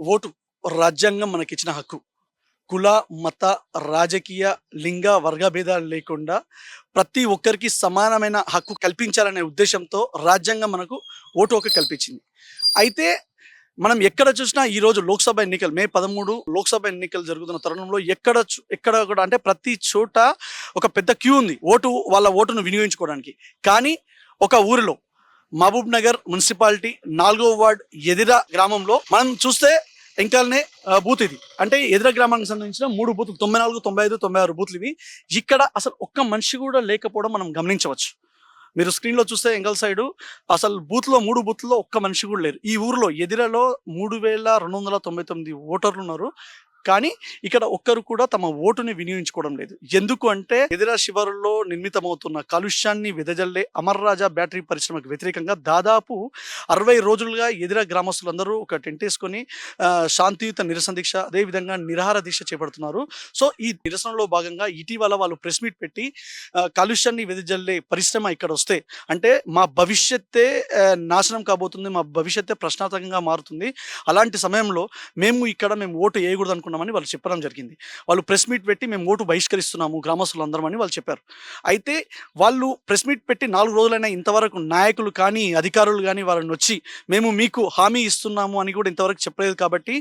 Vote రాజ్యాంగం మనకిచ్చిన హక్కు. కుల మత రాజకీయ లింగ వర్గభేదాలు లేకుండా ప్రతి ఒక్కరికి సమానమైన హక్కు కల్పించాలనే ఉద్దేశంతో రాజ్యాంగం మనకు ఓటు హక్కు కల్పించింది. అయితే మనం ఎక్కడ చూసినా ఈ రోజు లోక్సభ ఎన్నికలు మే పదమూడు లోక్సభ ఎన్నికలు జరుగుతున్న తరుణంలో ఎక్కడ చూ- ఎక్కడ కూడా అంటే ప్రతి చోట ఒక పెద్ద క్యూ ఉంది ఓటు వాళ్ళ ఓటును వినియోగించుకోవడానికి. కానీ ఒక ఊరిలో మహబూబ్ నగర్ మున్సిపాలిటీ నాలుగో వార్డ్ ఎదిర గ్రామంలో మనం చూస్తే ఇంకానే బూత్ ఇది. అంటే ఎదుర గ్రామానికి సంబంధించిన మూడు బూత్లు తొంభై నాలుగు తొంభై ఐదు తొంభై ఆరు బూత్లు ఇవి. ఇక్కడ అసలు ఒక్క మనిషి కూడా లేకపోవడం మనం గమనించవచ్చు. మీరు స్క్రీన్లో చూస్తే ఎంగల్ సైడు అసలు బూత్లో మూడు బూత్లో ఒక్క మనిషి కూడా లేరు. ఈ ఊరిలో ఎదిరలో మూడు వేల రెండు వందల తొంభై తొమ్మిది ఓటర్లు ఉన్నారు. కానీ ఇక్కడ ఒక్కరు కూడా తమ ఓటుని వినియోగించుకోవడం లేదు. ఎందుకు అంటే ఎదిర శివరులో నిర్మితమవుతున్న కాలుష్యాన్ని వెదజల్లే అమర్ రాజా బ్యాటరీ పరిశ్రమకు వ్యతిరేకంగా దాదాపు అరవై రోజులుగా ఎదిర గ్రామస్తులందరూ ఒక టెంట్ వేసుకొని శాంతియుత నిరసన దీక్ష అదేవిధంగా నిరహార దీక్ష చేపడుతున్నారు. సో ఈ నిరసనలో భాగంగా ఇటీవల వాళ్ళు ప్రెస్ మీట్ పెట్టి కాలుష్యాన్ని వెదజల్లే పరిశ్రమ ఇక్కడ వస్తే అంటే మా భవిష్యత్తే నాశనం కాబోతుంది మా భవిష్యత్తే ప్రశ్నార్థకంగా మారుతుంది. అలాంటి సమయంలో మేము ఇక్కడ మేము ఓటు వేయకూడదు అనుకున్నామని వాళ్ళు చెప్పడం జరిగింది. వాళ్ళు ప్రెస్ మీట్ పెట్టి మేము ఓటు బహిష్కరిస్తున్నాము గ్రామస్తులందరం అని వాళ్ళు చెప్పారు. అయితే వాళ్ళు ప్రెస్ మీట్ పెట్టి నాలుగు రోజులైనా ఇంతవరకు నాయకులు కానీ అధికారులు కానీ వాళ్ళని వచ్చి మేము మీకు హామీ ఇస్తున్నాము అని కూడా ఇంతవరకు చెప్పలేదు కాబట్టి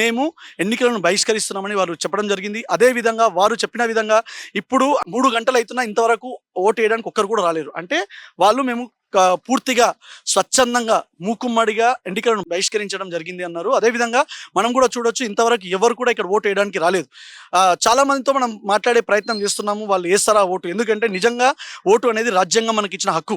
మేము ఎన్నికలను బహిష్కరిస్తున్నామని వారు చెప్పడం జరిగింది. అదే విధంగా వారు చెప్పిన విధంగా ఇప్పుడు మూడు గంటలు అవుతున్నా ఇంతవరకు ఓటు వేయడానికి ఒక్కరు కూడా రాలేరు. అంటే వాళ్ళు మేము పూర్తిగా స్వచ్ఛందంగా మూకుమ్మడిగా ఎన్నికలను బహిష్కరించడం జరిగింది అన్నారు. అదేవిధంగా మనం కూడా చూడొచ్చు ఇంతవరకు ఎవరు కూడా ఇక్కడ ఓటు వేయడానికి రాలేదు. చాలా మందితో మనం మాట్లాడే ప్రయత్నం చేస్తున్నాము. వాళ్ళు వేస్తారా ఓటు? ఎందుకంటే నిజంగా ఓటు అనేది రాజ్యాంగం మనకి ఇచ్చిన హక్కు.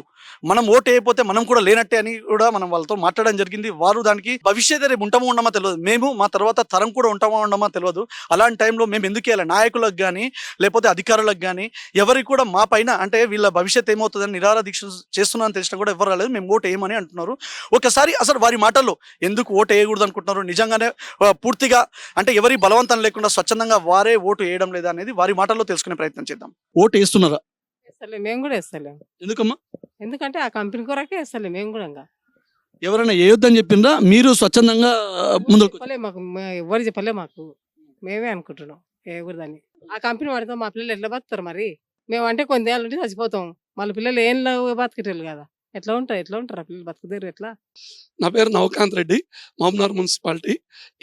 మనం ఓటు వేయకపోతే మనం కూడా లేనట్టే అని కూడా మనం వాళ్ళతో మాట్లాడడం జరిగింది. వారు దానికి భవిష్యత్తు రేపు ఉంటామో ఉండమా తెలియదు. మేము మా తర్వాత తరం కూడా ఉంటామో ఉండమా తెలియదు. అలాంటి టైంలో మేము ఎందుకు వేయాలి? నాయకులకు కానీ లేకపోతే అధికారులకు కానీ ఎవరికి కూడా మా పైన అంటే వీళ్ళ భవిష్యత్ ఏమవుతుందని నిరారా దీక్ష చేస్తున్నాను తెలిసినా కూడా ఎవరు రాలేదు మేము ఓటు వేయమని అంటున్నారు. ఒకసారి అసలు వారి మాటల్లో ఎందుకు ఓటు వేయకూడదు అనుకుంటున్నారు? నిజంగానే పూర్తిగా అంటే ఎవరి బలవంతం లేకుండా స్వచ్ఛందంగా వారే ఓటు వేయడం లేదా అనేది వారి మాటల్లో తెలుసుకునే ప్రయత్నం చేద్దాం. ఓటు వేస్తున్నారా? వేస్తలేం మేము కూడా వేస్తలేం. ఎందుకమ్మా? ఎందుకంటే ఆ కంపెనీ కొరకే వేస్తలేం మేము కూడా ఇంకా. ఎవరైనా వేయొద్దని చెప్పిండ్రా మీరు స్వచ్ఛందంగా ముందుకు చెప్పలే మాకు మే- ఎవరు చెప్పలే మాకు. మేమే అనుకుంటున్నాం వేయకూడదని. ఆ కంపెనీ వాడితే మా పిల్లలు ఎట్లా బతుకుతారు మరి? మేము అంటే కొన్ని ఏళ్ళ నుండి చచ్చిపోతాం. వాళ్ళ పిల్లలు ఏం బతికేటోళ్ళు కదా. ఎట్లా ఉంటారు ఎట్లా ఉంటారు? ఆ పిల్లలు బతుకుతారు ఎట్లా? నా పేరు Navakanth Reddy Mahbubnagar municipality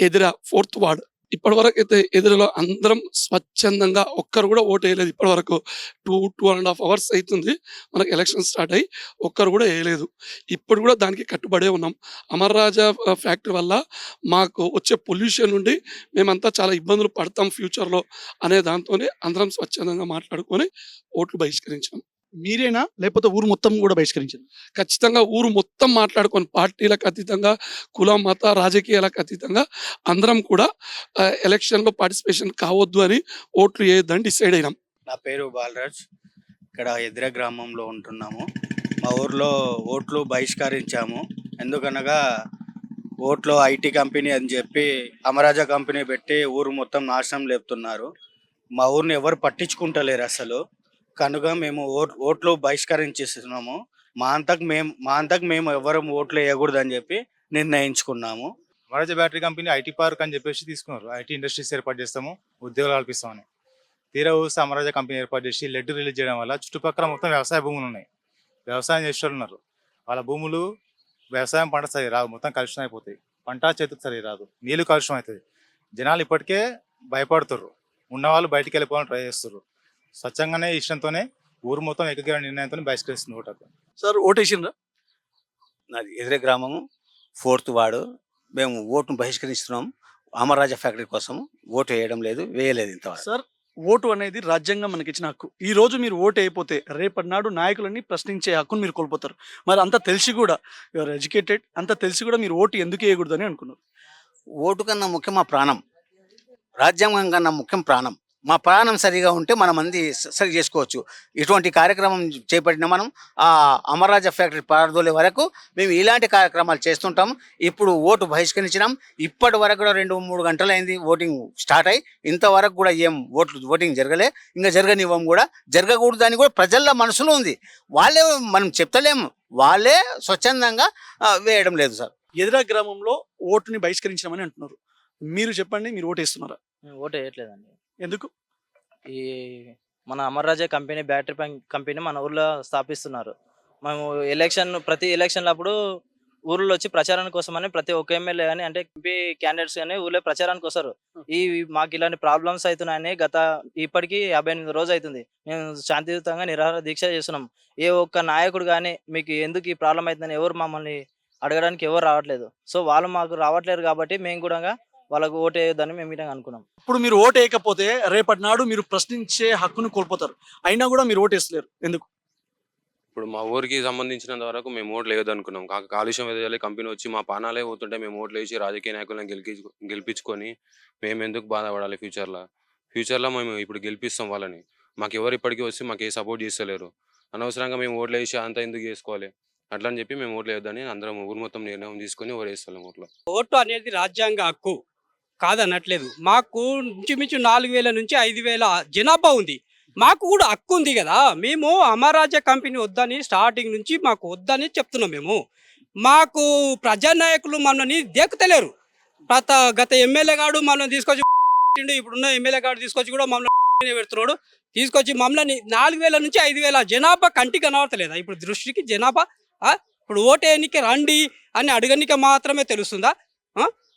Edira fourth ward. ఇప్పటి వరకు అయితే ఎదురులో అందరం స్వచ్ఛందంగా ఒక్కరు కూడా ఓటు వేయలేదు ఇప్పటి వరకు two two and half hours అవుతుంది మనకు ఎలక్షన్ స్టార్ట్ అయ్యి ఒక్కరు కూడా వేయలేదు. ఇప్పుడు కూడా దానికి కట్టుబడే ఉన్నాం. అమర్ రాజా ఫ్యాక్టరీ వల్ల మాకు వచ్చే పొల్యూషన్ నుండి మేమంతా చాలా ఇబ్బందులు పడతాం ఫ్యూచర్లో అనే దాంతోనే అందరం స్వచ్ఛందంగా మాట్లాడుకొని ఓట్లు బహిష్కరించాం. మీరేనా? లేకపోతే ఊరు మొత్తం కూడా బహిష్కరించారు ఖచ్చితంగా ఊరు మొత్తం మాట్లాడుకొని పార్టీలకు అతీతంగా కుల మత రాజకీయాలకు అతీతంగా అందరం కూడా ఎలక్షన్లో పార్టిసిపేషన్ కావద్దు అని ఓట్లు వేయొద్దని డిసైడ్ అయినాం. నా పేరు బాలరాజ్. ఇక్కడ ఎదిర గ్రామంలో ఉంటున్నాము. మా ఊర్లో ఓట్లు బహిష్కరించాము. ఎందుకనగా ఓట్లు ఐటీ కంపెనీ అని చెప్పి అమరాజా కంపెనీ పెట్టి ఊరు మొత్తం నాశనం లేపుతున్నారు. మా ఊరిని ఎవరు పట్టించుకుంటలేరు అసలు. కనుక మేము ఓట్ ఓట్లు బహిష్కరించేస్తున్నాము. మా అంతకు మేము మా అంతకు మేము ఎవరు ఓట్లు వేయకూడదని చెప్పి నిర్ణయించుకున్నాము. వరజ బ్యాటరీ కంపెనీ ఐటీ పార్క్ అని చెప్పేసి తీసుకున్నారు. ఐటీ ఇండస్ట్రీస్ ఏర్పాటు చేస్తాము ఉద్యోగాలు కల్పిస్తామని. తీరా చూస్తే కంపెనీ ఏర్పాటు చేసి లెడ్ రిలీజ్ చేయడం వల్ల చుట్టుపక్కల మొత్తం వ్యవసాయ భూములు ఉన్నాయి. వ్యవసాయం చేసేవాళ్ళు ఉన్నారు వాళ్ళ భూములు వ్యవసాయం పంట సరి రాదు మొత్తం కలుషితం అయిపోతాయి. పంట చేతికి సరి రాదు నీళ్ళు కలుషితం అవుతుంది జనాలు ఇప్పటికే భయపడుతుర్రు. ఉన్నవాళ్ళు బయటికి వెళ్ళిపోవాలని ట్రై చేస్తుర్రు. స్వచ్ఛంగానే ఇష్టంతోనే ఊరు మొత్తం ఏకగ్రీవ నిర్ణయంతో బహిష్కరిస్తుంది ఓటకు సార్ ఓటు వేసిండ్రా నాది ఎదురే గ్రామము ఫోర్త్ వార్డు. మేము ఓటును బహిష్కరిస్తున్నాం. అమర్రాజా ఫ్యాక్టరీ కోసం ఓటు వేయడం లేదు వేయలేదు ఇంతవరకు. సార్ ఓటు అనేది రాజ్యాంగం మనకి ఇచ్చిన హక్కు. ఈ రోజు మీరు ఓటు అయిపోతే రేపటి నాడు నాయకులని ప్రశ్నించే హక్కును మీరు కోల్పోతారు. మరి అంత తెలిసి కూడా యువర్ ఎడ్యుకేటెడ్ అంత తెలిసి కూడా మీరు ఓటు ఎందుకు వేయకూడదు అని అనుకున్నారు. ఓటు కన్నా ముఖ్యం మా ప్రాణం. రాజ్యాంగం కన్నా ముఖ్యం ప్రాణం. మా ప్రాణం సరిగా ఉంటే మనం స- సరి చేసుకోవచ్చు. ఇటువంటి కార్యక్రమం చేపట్టిన మనం ఆ అమర్రాజా ఫ్యాక్టరీ పారదోలే వరకు మేము ఇలాంటి కార్యక్రమాలు చేస్తుంటాం. ఇప్పుడు ఓటు బహిష్కరించినాం. ఇప్పటి వరకు కూడా రెండు మూడు గంటలైంది ఓటింగ్ స్టార్ట్ అయ్యి ఇంతవరకు కూడా ఏం ఓట్లు ఓటింగ్ జరగలే. ఇంకా జరగనివ్వం కూడా జరగకూడదు అని కూడా ప్రజల మనసులో ఉంది. వాళ్ళే మనం చెప్తలేము. వాళ్ళే స్వచ్ఛందంగా వేయడం లేదు సార్. ఎదురా గ్రామంలో ఓటుని బహిష్కరించమని అంటున్నారు. మీరు చెప్పండి మీరు ఓటు వేస్తున్నారా? మేము ఓటు వేయట్లేదండి. ఎందుకు? ఈ మన Amar Raja company battery company మన ఊర్లో స్థాపిస్తున్నారు. మేము ఎలక్షన్ ప్రతి ఎలక్షన్ల అప్పుడు ఊర్లో వచ్చి ప్రచారానికి కోసమని ప్రతి ఒక్క ఎమ్మెల్యే కానీ అంటే ఎంపీ క్యాండిడేట్స్ కానీ ఊర్లో ప్రచారానికి వస్తారు. ఈ మాకు ఇలాంటి ప్రాబ్లమ్స్ అవుతున్నాయని గత ఇప్పటికీ యాభై ఎనిమిది రోజు అవుతుంది. మేము శాంతియుతంగా నిరాహార దీక్ష చేస్తున్నాం. ఏ ఒక్క నాయకుడు కానీ మీకు ఎందుకు ఈ ప్రాబ్లం అవుతుందని ఎవరు మమ్మల్ని అడగడానికి ఎవరు రావట్లేదు. సో వాళ్ళు మాకు రావట్లేరు కాబట్టి మేము కూడా వాళ్ళకు ఓటు వేయొద్దని మేము ఇటంగా అనుకున్నాం. ఇప్పుడు మీరు ఓటు వేయకపోతే రేపటి నాడు మీరు ప్రశ్నించే హక్కును కోల్పోతారు. అయినా కూడా మీరు ఓటు వేస్తలేరు ఎందుకు? ఇప్పుడు మా ఊరికి సంబంధించినంత వరకు మేము ఓట్లు వేయద్దు అనుకున్నాం కాక కాలుష్యం ఎదగాలి కంపెనీ వచ్చి మా పానాలే పోతుంటే మేము ఓట్లు వేసి రాజకీయ నాయకులను గెలికి గెలిపించుకొని మేము ఎందుకు బాధపడాలి ఫ్యూచర్లో? ఫ్యూచర్లో మేము ఇప్పుడు గెలిపిస్తాం వాళ్ళని. మాకు ఎవరు ఇప్పటికీ వచ్చి మాకు ఏ సపోర్ట్ చేస్తలేరు. అనవసరంగా మేము ఓట్లు వేసి అంత ఎందుకు చేసుకోవాలి? అట్లా అని చెప్పి మేము ఓట్లు వేయొద్దని అందరం ఊరు మొత్తం నిర్ణయం తీసుకొని ఓటు వేస్తాం ఓట్లో ఓటు అనేది రాజ్యాంగ హక్కు. కాదనట్లేదు. మాకు ఇంచుమించు నాలుగు వేల నుంచి ఐదు వేల జనాభా ఉంది. మాకు కూడా హక్కు ఉంది కదా. మేము అమరాజ్య కంపెనీ వద్దని స్టార్టింగ్ నుంచి మాకు వద్దని చెప్తున్నాం మేము. మాకు ప్రజానాయకులు మనని దేకుతలేరు. గత గత ఎమ్మెల్యే గాడు మనల్ని తీసుకొచ్చి ఇప్పుడున్న ఎమ్మెల్యే గాడు తీసుకొచ్చి కూడా మమ్మల్ని పెడుతున్నాడు. తీసుకొచ్చి మమ్మల్ని నాలుగు వేల నుంచి ఐదు వేల జనాభా కంటికి కనబడతలేదా? ఇప్పుడు దృష్టికి జనాభా ఇప్పుడు ఓటేనికి రండి అని అడగనిక మాత్రమే తెలుస్తుందా?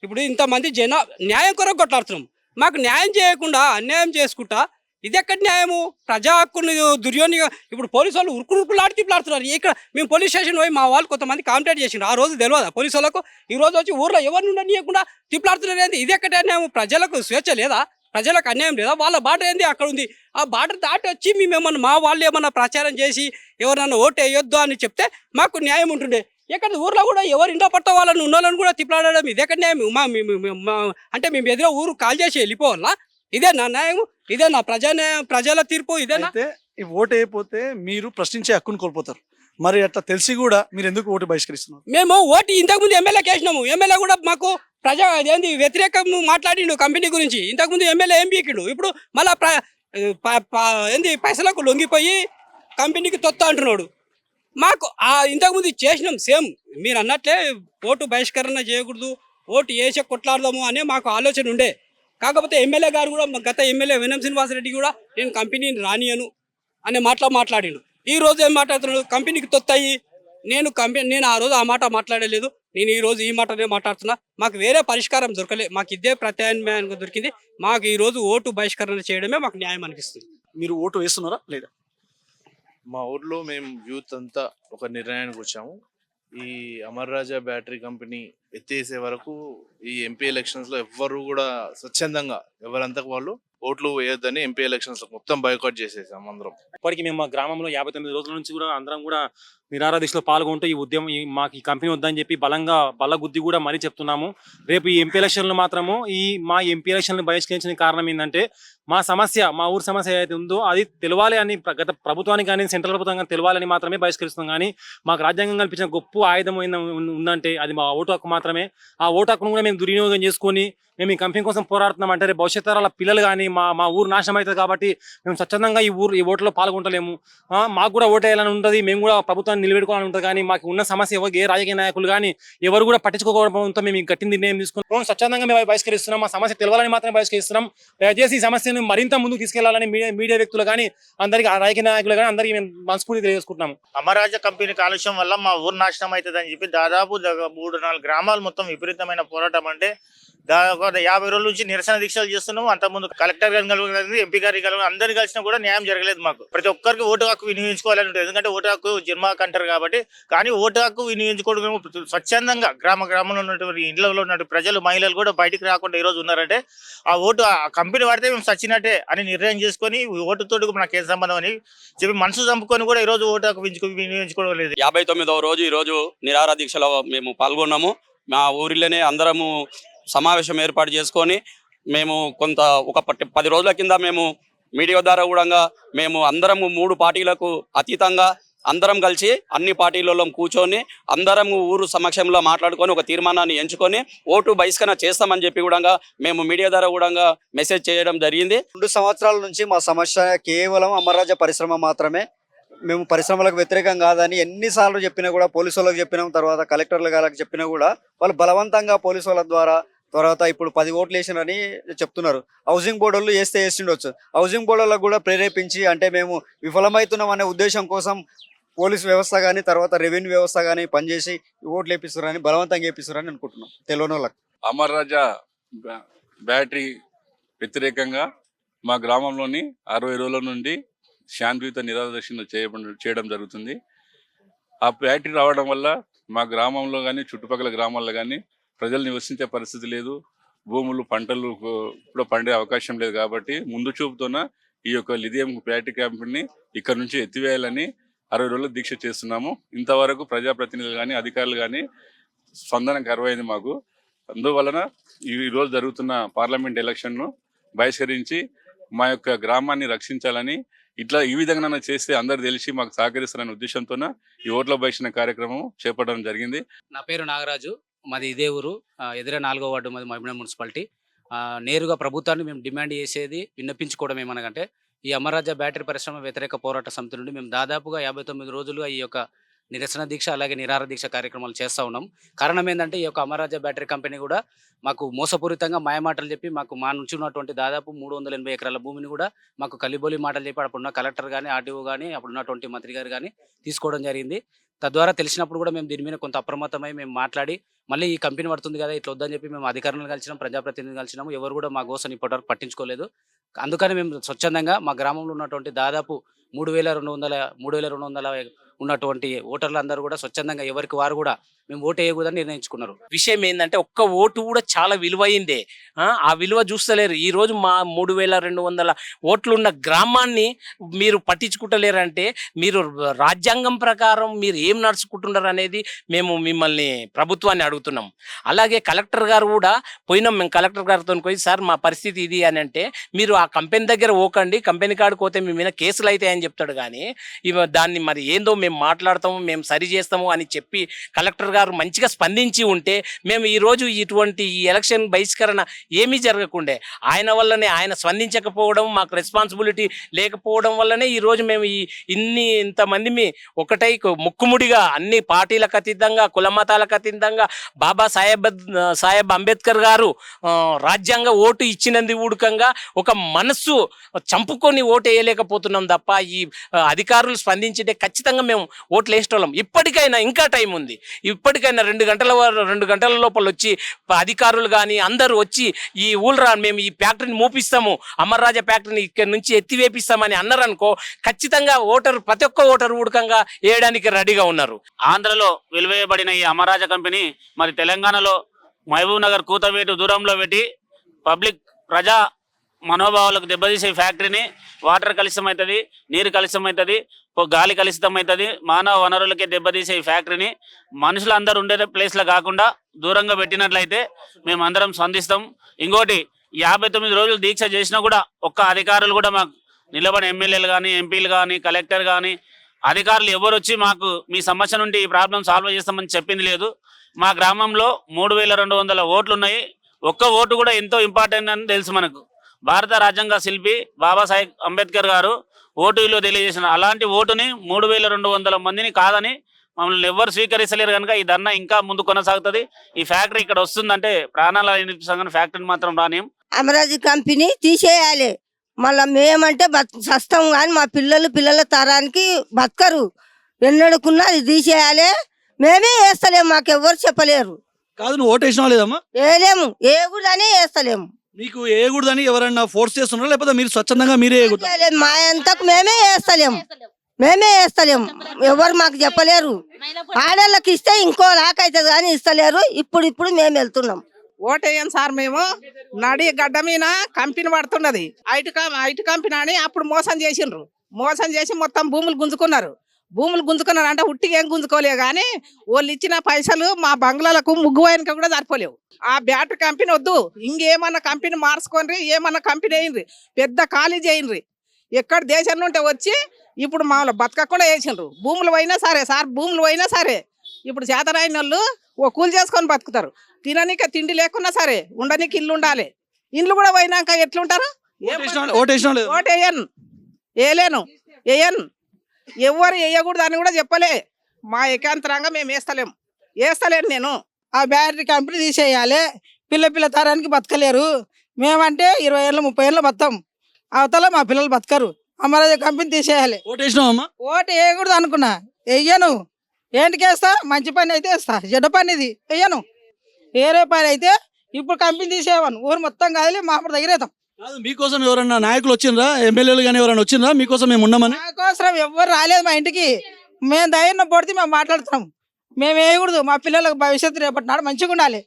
ఇప్పుడు ఇంతమంది జన న్యాయం కొరకు కొట్లాడుతున్నాం. మాకు న్యాయం చేయకుండా అన్యాయం చేసుకుంటా ఇది ఎక్కడ న్యాయము? ప్రజా హక్కుని దుర్యోనిగా ఇప్పుడు పోలీసు వాళ్ళు ఉరుకు ఉరుకులాడి తిప్పులాడుతున్నారు. ఇక్కడ మేము పోలీస్ స్టేషన్ పోయి మా వాళ్ళు కొంతమంది కంప్లైంట్ చేసిండ్రు. ఆ రోజు తెలియదా పోలీసు వాళ్ళకు? ఈ రోజు వచ్చి ఊర్లో ఎవరిని ఉండనీయకుండా తిప్పులాడుతున్నారు ఏంది? ఇది ఎక్కడ న్యాయం ప్రజలకు స్వేచ్ఛ లేదా? ప్రజలకు అన్యాయం లేదా? వాళ్ళ బాట ఏంది? అక్కడ ఉంది. ఆ బార్డర్ దాటి వచ్చి మేము ఏమన్నా మా వాళ్ళు ఏమన్నా ప్రచారం చేసి ఎవరన్నా ఓటు వేయొద్దు అని చెప్తే మాకు న్యాయం ఉంటుండే. ఇక్కడ ఊర్లో కూడా ఎవరు ఇంట్లో పట్ట వాళ్ళని ఉన్న వాళ్ళని కూడా తిప్పలాడడం ఇది ఎక్కడ న్యాయం. మా అంటే మేము ఎదురు ఊరు కాల్ చేసి వెళ్ళిపోవాలా? ఇదే నా న్యాయం ఇదే నా ప్రజా ప్రజల తీర్పు ఇదేనా? అయితే ఈ ఓటు వేయకపోతే మీరు ప్రశ్నించే హక్కును కోల్పోతారు. మరి అట్లా తెలిసి కూడా మీరు ఎందుకు ఓటు బహిష్కరిస్తున్నారు? మేము ఓటు ఇంతకుముందు ఎమ్మెల్యేకి వేసినాము ఎమ్మెల్యే కూడా మాకు ప్రజా అదేంది వ్యతిరేకం మాట్లాడిండు కంపెనీ గురించి. ఇంతకుముందు ఎమ్మెల్యే ఏం పీకిండు ఇప్పుడు మళ్ళా ఏంది పైసలకు లొంగిపోయి కంపెనీకి తొత్త అంటున్నాడు. మాకు ఆ ఇంతకుముందు చేసినాం సేమ్. మీరు అన్నట్లే ఓటు బహిష్కరణ చేయకూడదు ఓటు వేసే కొట్లాడదాము అనే మాకు ఆలోచన ఉండే. కాకపోతే ఎమ్మెల్యే గారు కూడా మా గత ఎమ్మెల్యే వినం శ్రీనివాసరెడ్డి కూడా నేను కంపెనీని రానియను అనే మాటలో మాట్లాడాడు. ఈ రోజు ఏం మాట్లాడుతున్నాడు? కంపెనీకి తొత్తాయి. నేను కంపెనీ నేను ఆ రోజు ఆ మాట మాట్లాడలేదు. నేను ఈ రోజు ఈ మాటనే మాట్లాడుతున్నా. మాకు వేరే పరిష్కారం దొరకలే. మాకు ఇదే ప్రత్యామ్నాయంగా దొరికింది. మాకు ఈ రోజు ఓటు బహిష్కరణ చేయడమే మాకు న్యాయం అనిపిస్తుంది. మీరు ఓటు వేస్తున్నారా? లేదా? మా ఊర్లో మేము యూత్ అంతా ఒక నిర్ణయానికి వచ్చాము. ఈ అమర్ రాజా బ్యాటరీ కంపెనీ ఎత్తేసే వరకు ఈ ఎంపీ ఎలక్షన్స్లో ఎవ్వరు కూడా స్వచ్ఛందంగా ఎవరంతకు వాళ్ళు ఓట్లు వేయొద్దని ఎంపీ ఎలక్షన్స్లో మొత్తం బైకౌట్ చేసేసాం అందరం. ఇప్పటికి మేము మా గ్రామంలో యాభై తొమ్మిది రోజుల నుంచి కూడా అందరం కూడా నిరాహార దీక్షలో పాల్గొంటూ ఈ ఉద్యమం ఈ మాకు ఈ కంపెనీ వద్దని చెప్పి బలంగా బలగుద్ది కూడా మరీ చెప్తున్నాము. రేపు ఈ ఎంపీ ఎలక్షన్లు మాత్రము ఈ మా ఎంపీ ఎలక్షన్లు బహిష్కరించిన కారణం ఏంటంటే మా సమస్య మా ఊరు సమస్య ఏదైతే ఉందో అది తెలవాలి అని గత ప్రభుత్వానికి కానీ సెంట్రల్ ప్రభుత్వం కానీ తెలవాలని మాత్రమే బహిష్కరిస్తున్నాం. కానీ మాకు రాజ్యాంగం కల్పించిన గొప్ప ఆయుధం ఉందంటే అది మా ఓటు హక్కు మాత్రమే. ఆ ఓటు హక్కును కూడా మేము దుర్వినియోగం చేసుకొని మేము ఈ కంపెనీ కోసం పోరాడుతున్నాం అంటే రేపు భవిష్యత్ తరాల పిల్లలు కానీ మా మా ఊరు నాశనం అవుతుంది కాబట్టి మేము స్వచ్ఛందంగా ఈ ఊరు ఈ ఓట్లో పాల్గొంటలేము. మాకు కూడా ఓటు వేయాలని ఉంటుంది. మేము కూడా ప్రభుత్వం ప్రభుత్వాన్ని నిలబెట్టుకోవాలని ఉంటుంది కానీ మాకు ఉన్న సమస్య ఎవరు ఏ రాజకీయ నాయకులు కానీ ఎవరు కూడా పట్టించుకోకపోవడంతో మేము ఈ గట్టి నిర్ణయం తీసుకున్నాం. స్వచ్ఛందంగా మేము బహిష్కరిస్తున్నాం. మా సమస్య తెలవాలని మాత్రమే బహిష్కరిస్తున్నాం. దయచేసి ఈ సమస్యను మరింత ముందుకు తీసుకెళ్ళాలని మీడియా వ్యక్తులు కానీ అందరికీ ఆ రాజకీయ నాయకులు కానీ అందరికీ మేము మనస్ఫూర్తి తెలియజేసుకుంటున్నాము అమరాజ కంపెనీ కాలుష్యం వల్ల మా ఊరు నాశనం అవుతుంది అని చెప్పి దాదాపు మూడు నాలుగు గ్రామాలు మొత్తం విపరీతమైన పోరాటం అంటే దాదాపు యాభై రోజుల నుంచి నిరసన దీక్షలు చేస్తున్నాము. అంతకుముందు కలెక్టర్ గారిని కలవలేదు ఎంపీ గారిని కలవలేదు అందరిని కలిసినా కూడా న్యాయం జరగలేదు మాకు. ప్రతి ఒక్కరికి ఓటు హక్కు వినియోగించుకోవాలని ఉంటుంది. ఎందుకంటే ఓటు హక్కు జన్మకు అంటారు కాబట్టి. కానీ ఓటు హక్కు వినియోగించుకోవడం స్వచ్ఛందంగా గ్రామ గ్రామంలో ఉన్నటువంటి ఇళ్ళలో ఉన్నటువంటి ప్రజలు మహిళలు కూడా బయటికి రాకుండా ఈ రోజు ఉన్నారంటే ఆ ఓటు ఆ కంపెనీ వాడితే మేము సచ్చినట్టే అని నిర్ణయం చేసుకొని ఓటుతో మనకు ఏం సంబంధం అని చెప్పి మనసు చంపుకొని కూడా ఈ రోజు ఓటు హక్కు వినియోగించుకోవడం లేదు. యాభై తొమ్మిదవ రోజు ఈరోజు నిరాహార దీక్షలో మేము పాల్గొన్నాము. మా ఊరిలోనే అందరము సమావేశం ఏర్పాటు చేసుకొని మేము కొంత ఒక పది రోజుల కింద మేము మీడియా ద్వారా కూడా మేము అందరము మూడు పార్టీలకు అతీతంగా అందరం కలిసి అన్ని పార్టీలలో కూర్చొని అందరం ఊరు సమక్షంలో మాట్లాడుకొని ఒక తీర్మానాన్ని ఎంచుకొని ఓటు బహిష్కరణ చేస్తామని చెప్పి కూడా మేము మీడియా ద్వారా కూడా మెసేజ్ చేయడం జరిగింది. రెండు సంవత్సరాల నుంచి మా సమస్య కేవలం అమరరాజ పరిశ్రమ మాత్రమే. మేము పరిశ్రమలకు వ్యతిరేకం కాదని ఎన్నిసార్లు చెప్పినా కూడా పోలీసు వాళ్ళకి చెప్పినాం తర్వాత కలెక్టర్ల గారికి చెప్పినా కూడా వాళ్ళు బలవంతంగా పోలీసు వాళ్ళ ద్వారా తర్వాత ఇప్పుడు పది ఓట్లు వేసినారని చెప్తున్నారు. హౌసింగ్ బోర్డు వాళ్ళు వేస్తే వేసిండొచ్చు హౌసింగ్ బోర్డు వాళ్ళకు కూడా ప్రేరేపించి అంటే మేము విఫలమవుతున్నాం అనే ఉద్దేశం కోసం పోలీస్ వ్యవస్థ కానీ తర్వాత రెవెన్యూ వ్యవస్థ కానీ పనిచేసి ఓట్లు వేపిస్తున్నారని బలవంతంగా వేపిస్తున్నారని అనుకుంటున్నాం. తెలియని వాళ్ళకి. అమర్ రాజా బ్యాటరీ వ్యతిరేకంగా మా గ్రామంలోని అరవై రోజుల నుండి శాంతియుత నిరాదర్శన చేయబడి చేయడం జరుగుతుంది. ఆ బ్యాటరీ రావడం వల్ల మా గ్రామంలో కానీ చుట్టుపక్కల గ్రామాల్లో కానీ ప్రజలు నివసించే పరిస్థితి లేదు. భూములు పంటలు కూడా పండే అవకాశం లేదు కాబట్టి ముందు చూపుతోన ఈ యొక్క లిథియం బ్యాటరీ కంపెనీని ఇక్కడ నుంచి ఎత్తివేయాలని అరవై రోజులు దీక్ష చేస్తున్నాము. ఇంతవరకు ప్రజాప్రతినిధులు కానీ అధికారులు కానీ స్పందన కరువైంది మాకు. అందువలన ఈ రోజు జరుగుతున్న పార్లమెంట్ ఎలక్షన్ను బహిష్కరించి మా యొక్క గ్రామాన్ని రక్షించాలని ఇట్లా ఈ విధంగా చేస్తే అందరు తెలిసి మాకు సహకరిస్తారనే ఉద్దేశంతోన ఈ ఓట్ల బహిష్కరణ కార్యక్రమం చేపట్టడం జరిగింది. నా పేరు నాగరాజు. మాది ఇదే ఊరు. ఎదురే నాలుగో వార్డు మాది మహిళ మున్సిపాలిటీ. నేరుగా ప్రభుత్వాన్ని మేము డిమాండ్ చేసేది విన్నపించుకోవడం ఏమనగంటే ఈ అమరాజా బ్యాటరీ పరిశ్రమ వ్యతిరేక పోరాట సమితి నుండి మేము దాదాపుగా యాభై తొమ్మిది రోజులుగా ఈ యొక్క నిరసన దీక్ష అలాగే నిరార దీక్ష కార్యక్రమాలు చేస్తూ ఉన్నాం. కారణం ఏంటంటే ఈ యొక్క అమరాజా బ్యాటరీ కంపెనీ కూడా మాకు మోసపూరితంగా మాయమాటలు చెప్పి మాకు మా నుంచి ఉన్నటువంటి దాదాపు మూడు వందల ఎనభై ఎకరాల భూమిని కూడా మాకు కలిబోలి మాటలు చెప్పి అప్పుడున్న కలెక్టర్ కానీ ఆర్టీఓ కానీ అప్పుడున్నటువంటి మంత్రి గారు కానీ తీసుకోవడం జరిగింది. తద్వారా తెలిసినప్పుడు కూడా మేము దీని మీద కొంత అప్రమత్తమై మేము మాట్లాడి మళ్ళీ ఈ కంపెనీ పడుతుంది కదా ఇట్లా వద్దని చెప్పి మేము అధికారులను కలిసినాం ప్రజాప్రతినిధులు కలిసినాము. ఎవరు కూడా మా కోసం ఇప్పటివరకు పట్టించుకోలేదు. అందుకని మేము స్వచ్ఛందంగా మా గ్రామంలో ఉన్నటువంటి దాదాపు మూడు వేల రెండు వందల మూడు వేల రెండు వందల ఉన్నటువంటి ఓటర్లు అందరూ కూడా స్వచ్ఛందంగా ఎవరికి వారు కూడా మేము ఓటు వేయకూడదని నిర్ణయించుకున్నారు. విషయం ఏంటంటే ఒక్క ఓటు కూడా చాలా విలువైందే. ఆ, విలువ చూస్తలేరు. ఈ రోజు మా మూడు వేల రెండు వందల ఓట్లు ఉన్న గ్రామాన్ని మీరు పట్టించుకుంటలేరంటే మీరు రాజ్యాంగం ప్రకారం మీరు ఏం నడుచుకుంటున్నారు అనేది మేము మిమ్మల్ని ప్రభుత్వాన్ని అడుగుతున్నాం. అలాగే కలెక్టర్ గారు కూడా పోయినాం మేము కలెక్టర్ గారితో పోయి సార్ మా పరిస్థితి ఇది అని అంటే మీరు ఆ కంపెనీ దగ్గర ఓకండి కంపెనీ కాడికి పోతే మీ మీద కేసులు అవుతాయని చెప్తాడు కానీ దాన్ని మరి ఏందో మేము మాట్లాడతాము మేము సరి చేస్తాము అని చెప్పి కలెక్టర్ గారు మంచిగా స్పందించి ఉంటే మేము ఈరోజు ఇటువంటి ఈ ఎలక్షన్ బహిష్కరణ ఏమీ జరగకుండే. ఆయన వల్లనే ఆయన స్పందించకపోవడం మాకు రెస్పాన్సిబిలిటీ లేకపోవడం వల్లనే ఈరోజు మేము ఈ ఇన్ని ఇంతమంది మీ ఒకటై ముక్కుముడిగా అన్ని పార్టీలకు అతీతంగా కుల మతాలకు అతీతంగా బాబా సాహెబ్ సాహెబ్ అంబేద్కర్ గారు రాజ్యాంగ ఓటు ఇచ్చినందు ఊడకంగా ఒక మనస్సు చంపుకొని ఓటు వేయలేకపోతున్నాం తప్ప ఈ అధికారులు స్పందించితే ఖచ్చితంగా మేము ఓట్లు వేసేటోళ్ళం. ఇప్పటికైనా ఇంకా టైం ఉంది. ఇప్పటికైనా రెండు గంటల రెండు గంటల లోపల వచ్చి అధికారులు కానీ అందరూ వచ్చి ఈ ఊళ్ళరా మేము ఈ ఫ్యాక్టరీని మూపిస్తాము అమర్రాజా ఫ్యాక్టరీని ఇక్కడ నుంచి ఎత్తివేపిస్తామని అన్నారనుకో ఖచ్చితంగా ఓటరు ప్రతి ఒక్క ఓటరు ఉడకంగా వేయడానికి రెడీగా ఉన్నారు. ఆంధ్రలో వెలువేయబడిన ఈ అమరాజ కంపెనీ మరి తెలంగాణలో మహబూబ్ నగర్ కూతవేటు దూరంలో పెట్టి పబ్లిక్ ప్రజా మనోభావాలకు దెబ్బతీసే ఫ్యాక్టరీని వాటర్ కలుషితం అవుతుంది నీరు కలుషితం అవుతుంది గాలి కలుషితం అవుతుంది మానవ వనరులకే దెబ్బతీసే ఫ్యాక్టరీని మనుషులు అందరు ఉండే ప్లేస్లో కాకుండా దూరంగా పెట్టినట్లయితే మేము అందరం స్పందిస్తాం. ఇంకోటి యాభై తొమ్మిది రోజులు దీక్ష చేసినా కూడా ఒక్క అధికారులు కూడా మాకు నిలబడి ఎమ్మెల్యేలు కానీ ఎంపీలు కానీ కలెక్టర్ కానీ అధికారులు ఎవరు వచ్చి మాకు మీ సమస్య నుండి ఈ ప్రాబ్లం సాల్వ్ చేస్తామని చెప్పింది లేదు. మా గ్రామంలో మూడు వేల రెండు వందల ఓట్లు ఉన్నాయి ఒక్క ఓటు కూడా ఎంతో ఇంపార్టెంట్ అని తెలుసు మనకు. భారత రాజ్యాంగ శిల్పి బాబాసాహెబ్ అంబేద్కర్ గారు ఓటు విలువ తెలియజేసిన అలాంటి ఓటుని మూడు వేల రెండు వందల మందిని కాదని మమ్మల్ని ఎవరు స్వీకరిస్తలేరు కనుక ఈ ధర్నా ఇంకా ముందు కొనసాగుతుంది. ఈ ఫ్యాక్టరీ ఇక్కడ వస్తుందంటే ప్రాణాల సంగతి ఫ్యాక్టరీని మాత్రం రానియం. అమరాజు కంపెనీ తీసేయాలి. మళ్ళా మేమంటే బత్ సస్తాం కానీ మా పిల్లలు పిల్లల తరానికి బతకరు. ఎన్నడుకున్నా అది తీసేయాలి. మేమే వేస్తలేము మాకు ఎవరు చెప్పలేరు. కాదు నువ్వు ఓటేసినా లేదమ్మా? వేయలేము ఏగుడని వేస్తలేము. మీకు వేయకూడదని ఎవరన్నా ఫోర్స్ చేస్తున్నారా? లేకపోతే మీరు స్వచ్ఛందంగా మీరే వేయకూడదు. మా అంతకు మేమే వేస్తలేము మేమే వేస్తలేము ఎవరు మాకు చెప్పలేరు. ఆడళ్ళకి ఇస్తే ఇంకో లాకైతుంది కానీ ఇస్తలేరు. ఇప్పుడు ఇప్పుడు మేము వెళ్తున్నాం. ఓటేయం సార్ మేము. నడి గడ్డ మీద కంపెనీ పడుతున్నది. ఐటీ ఐటీ కంపెనీ అని అప్పుడు మోసం చేసిండ్రు. మోసం చేసి మొత్తం భూములు గుంజుకున్నారు. భూములు గుంజుకున్నారు అంటే ఉట్టిగా ఏం గుంజుకోలే కానీ వాళ్ళు ఇచ్చిన పైసలు మా బంగ్లాలకు ముగ్గు అయినక కూడా సరిపోలేవు. ఆ బ్యాటరీ కంపెనీ వద్దు. ఇంకేమన్నా కంపెనీ మార్చుకోండి ఏమన్నా కంపెనీ అయింది పెద్ద ఖాళీ చేయండి ఎక్కడ దేశం నుండి వచ్చి ఇప్పుడు మామూలు బతకకుండా వేసిండ్రు. భూములు పోయినా సరే సార్ భూములు పోయినా సరే ఇప్పుడు చేతనైన వాళ్ళు ఓ కూలి చేసుకొని బతుకుతారు. తిననీకి తిండి లేకున్నా సరే ఉండనీకి ఇల్లు ఉండాలి. ఇల్లు కూడా పోయినాక ఎట్లుంటారు? ఓటేసినా- వేయలేను వేయను ఎవరు వేయకూడదు అని కూడా చెప్పలే. మా ఏకాంతరంగా మేము వేస్తలేము వేస్తలేను నేను. ఆ బ్యాటరీ కంపెనీ తీసేయాలి. పిల్ల పిల్ల తరానికి బతకలేరు. మేమంటే ఇరవై ఏళ్ళు ముప్పై ఏళ్ళు బతాం. అవతల మా పిల్లలు బతకరు. అమరాజా కంపెనీ తీసేయాలి. ఓటు వేయకూడదు అనుకున్నా. వెయ్యను ఏంటికి వేస్తా మంచి పని అయితే వేస్తా చెడ్డ పని ఇది. వెయ్యను వేరే పని అయితే ఇప్పుడు కంపెనీ తీసేయమను. ఊరు మొత్తం కాదు మా అప్పుడు దగ్గర కాదు మీకోసం ఎవరన్నా నాయకులు వచ్చిండ్రా? ఎమ్మెల్యేలు కానీ ఎవరైనా వచ్చిండ్రా? మీకోసం మేము ఉన్నామని? మాకోసం ఎవ్వరు రాలేదు మా ఇంటికి. మేము ధైర్యం పడితే మేము మాట్లాడుతున్నాం. మేము వేయకూడదు. మా పిల్లలకు భవిష్యత్తు రేపటి నాడు మంచిగా ఉండాలి